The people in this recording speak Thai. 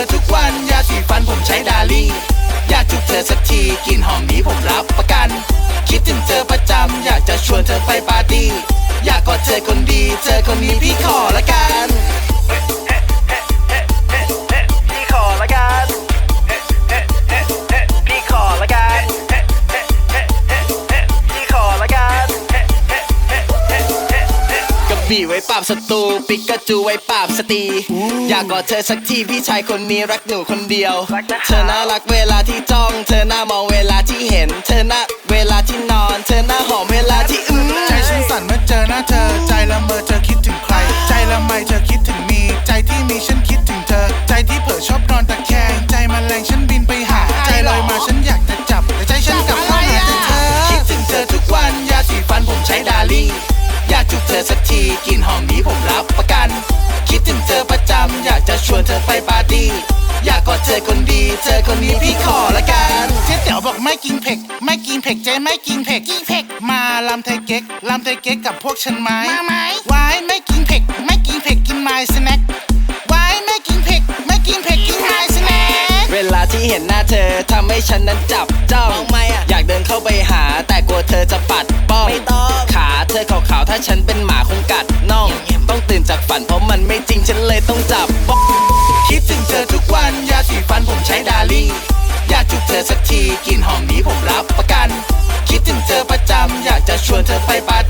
อทุกวันยาสีฟันผมใช้ดาลี่ อยากจุบเธอสักทีกินหอมนี้ผมรับประกัน คิดถึงเธอประจำอยากจะชวนเธอไปปาร์ตี้อยากกอดเธอคนดีเจอคนนี้พี่ขอละกัน บีไว้ปราบศัตรูปิกาจูไว้ปราบสตรีอยากกอดเธอสักทีพี่ชายคนนี้รักหนูคนเดียว เธอน่ารักเวลาที่จ้อง เธอหน้ามองเวลาที่เห็น เธอหน้า ชวนเธอไปปาร์ตี้อยากกอดเธอคนดี เธอคนนี้พี่ขอละกันเจ๊เต๋วบอกไม่กินเผ็กไม่กินเผ็กเจ๊ไม่กินเผ็กกินเผ็กมาลำไทยเก๊กลำไทยเก๊กกับพวกฉันไหมมาไหมวายไม่กินเผ็กไม่กินเผ็กกินไม้สแน็ควายไม่กินเผ็กไม่กินเผ็กกินไม้สแน็คเวลาที่เห็นหน้าเธอทำให้ฉันนั้นจับจ้องอยากเดินเข้าไปหา แต่กลัวเธอจะปัดป้องขาเธอขาวๆถ้าฉันเป็นหมาคงกัดน่อง ต้องตื่นจากฝันเพราะมันไม่จริงฉันเลยต้องจับ กลิ่นหอมนี้ผมรับประกัน คิดถึงเธอประจำอยากจะชวนเธอไปปาร์